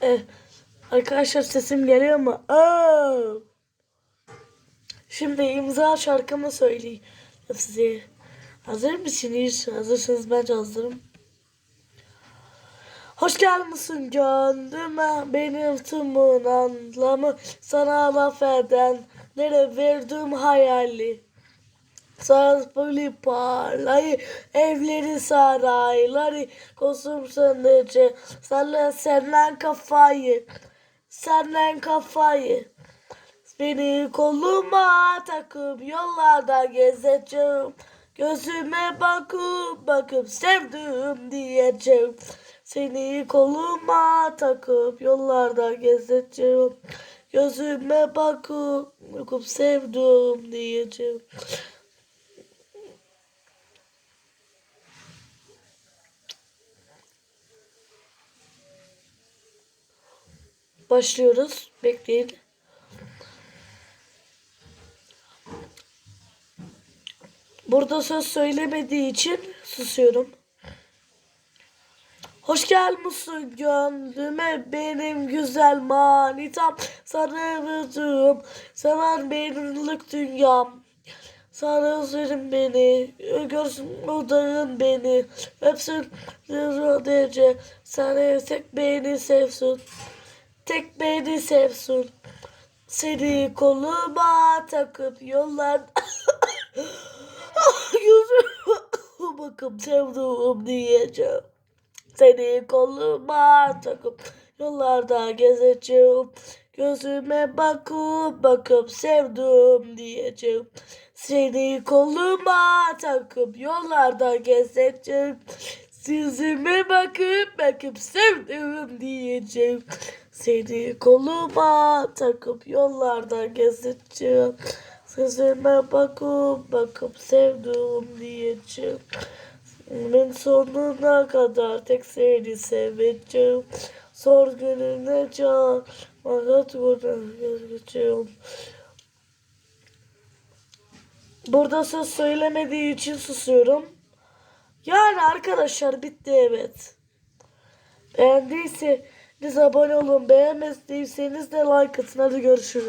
Eh, arkadaşlar sesim geliyor mu? Aa! Şimdi imza şarkımı söyleyeyim size. Hazır mısınız? Hazırsanız bence hazırım. Hoş gelmişsin gönlüme benim tümün anlamı sana laf eden nere verdim hayali Böyle parlayı evleri sarayları kozum sanıcı sana senden kafayı senden kafayı Beni koluma takıp yollarda gezeceğim. Gözüme bakıp bakıp sevdim diyeceğim. Seni koluma takıp yollarda gezeceğim. Gözüme bakıp bakıp sevdim diyeceğim. Başlıyoruz. Bekleyin. Burada söz söylemediği için susuyorum. Hoş gelmişsin gönlüme benim güzel manitam sarıldım seven benimlik dünyam sana özlerim beni görsün odağın beni öpsün derece sana tek beni sevsin tek beni sevsin seni koluma takıp yollar Yüzüme bakıp sevduğum diyeceğim. Seni koluma takıp yollarda gezeceğim. Gözüme bakıp bakıp sevdim diyeceğim. Seni koluma takıp yollarda gezeceğim. Yüzüme bakıp bakıp sevdim diyeceğim. Seni koluma takıp yollarda gezeceğim. Sözüme bakıp bakıp sevdim diyeceğim. Ben sonuna kadar tek seni seveceğim. Sor gününe can, makat gezeceğim. Burada söz söylemediği için susuyorum. Yani arkadaşlar bitti evet. Beğendiyseniz abone olun. Beğenmediyseniz de like atın. Hadi görüşürüz.